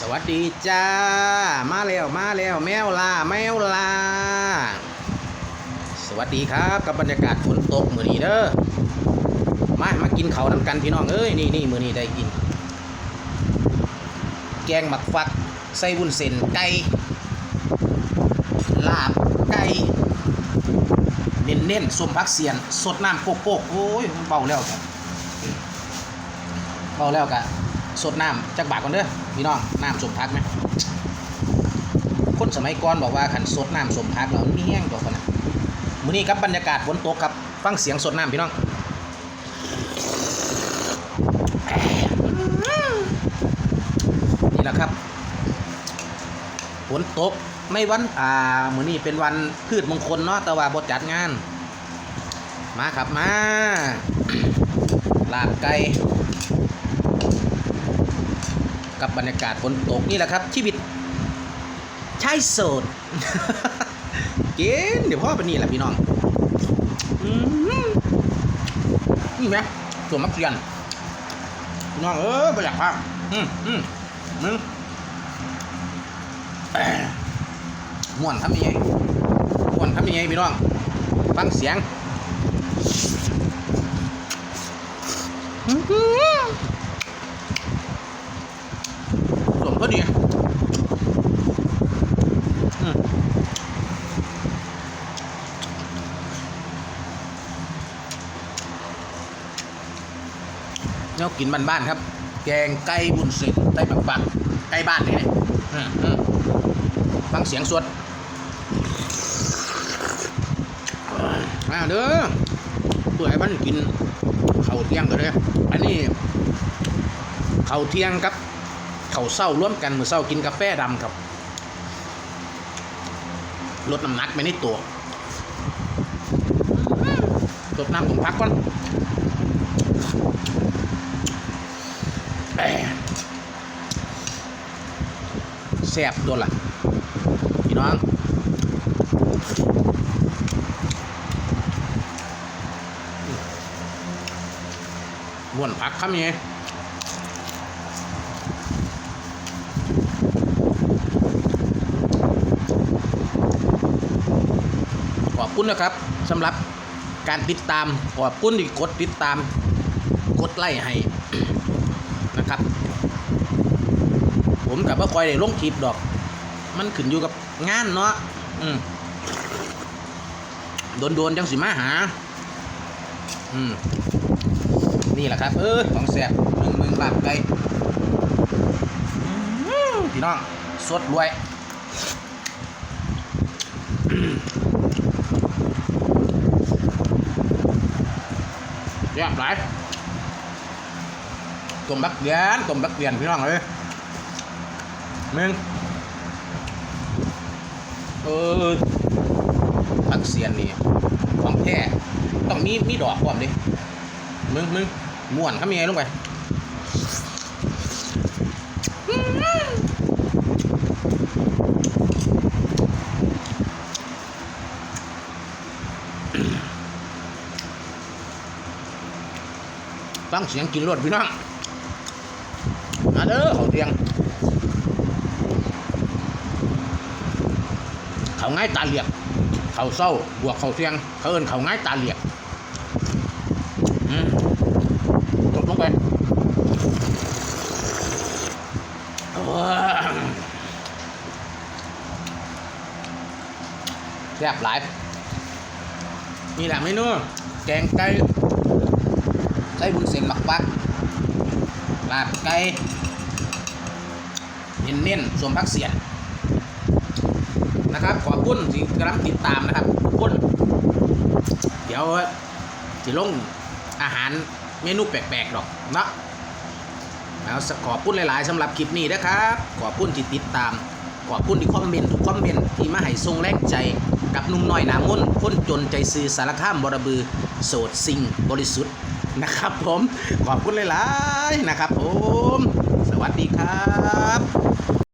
สวัสดีจ้า มาแล้วมาแล้วแมวลาแมวลา สวัสดีครับกับบรรยากาศฝนตกมือนี้เด้อมามากินเขาน้ำกันพี่น้องเอ้ยนี่นี่มือนี้ได้กิน แกงหมักฟักใส่วุ้นเส้นไก่ลาบไก่เน้นเน้นๆส้มพักเสียน สดน้ำโป๊กๆโอ้ยเบาแล้วครับเบาแล้วกะ สดน้ำจักบาทก่อนเด้อพี่น้องน้ำสมพักไหมคนสมัยก่อนบอกว่าขันสดน้ำสมพักแล้วมันมีแห้งตัวกันนะมื้อนี้ครับบรรยากาศฝนตกครับฟังเสียงสดน้ำพี่น้องนี่แหละครับฝนตกไม่วันอ่ามื้อนี้เป็นวันพืชมงคลเนาะแต่ว่าบ่จัดงาน มาครับมาลาบไก่ กับบรรยากาศฝนตกนี่แหละครับ ชีวิตชายโสดกินเดี๋ยวพ่อไปนี่แหละพี่น้องนี่ไหมส่วนมักเรียนพี่น้องเออไปอยากพากอืมอืมมึงม่วนทำยังไงม่วนทำยังไงพี่น้องฟังเสียงอือหือสมพอดีอืม เนี่ยกินบ้านๆครับ แกงไก่บุญเส้นไก่ปักปักไก่บ้านนี่เลยอืมอืมฟังเสียงสวดมาเด้อเพื่อให้มันกินข้าวเที่ยงกันเลยอันนี้ข้าวเที่ยงครับข้าวเศร้าร่วมกันมื้อเศร้ากินกาแฟดำครับลดน้ำหนักไปในตัวลดน้ำผมพักก่อนแหม่แซ่บตัวละพี่น้องม้วนผักครับนี่ขอบคุณนะครับสำหรับการติดตามขอบคุณที่กดติดตาม กดไลค์ให้นะครับ ผมกับว่าคอยได้ลงคลิปดอก มันขึ้นอยู่กับงานเนาะอืมโดนโดนๆจังสิมาหา อืมนี่แหละครับเออของแสบมึงมึงหลาบไก่อื้อพี่น้องสดรวยแย่บหลายต้มบักเดียนต้มบักเดียนพี่น้องเลย มึงเออบักเสียนนี่ของแท้ต้องมีมีดอกพร้อมดิมึงมึงม่วนเขามีไงลงไปฟังเสียงกินรวดพี่น้องมาเด้อเขาเตียง เขา ง่ายตาเหลียกเขาเศร้าบวกเขาเทียง เขาเอินเขาง่ายตาเหลียกอืมตกลงไปแซ่บหลายนี่แหละเมนูแกงไก่ไก่บุญเส้นหมักปักลาบไก่เน้นๆสวมพักเสียน นะครับ ขอบคุณที่กำลังติดตามนะครับทุกคนเดี๋ยวจะลงอาหารเมนูแปลกๆดอกเนาะแล้วขอบคุณหลาย ๆสำหรับคลิปนี้นะครับ ขอบคุณที่ติดตาม ขอบคุณที่คอมเมนต์ทุกคอมเมนต์ที่มาให้ทรงแรงใจกับนุ่มน้อยหนามนคนจนใจซื้อสารข้ามบรบือ โสดสิ่งบริสุทธิ์นะครับผม ขอบคุณหลาย ๆ นะครับผม สวัสดีครับ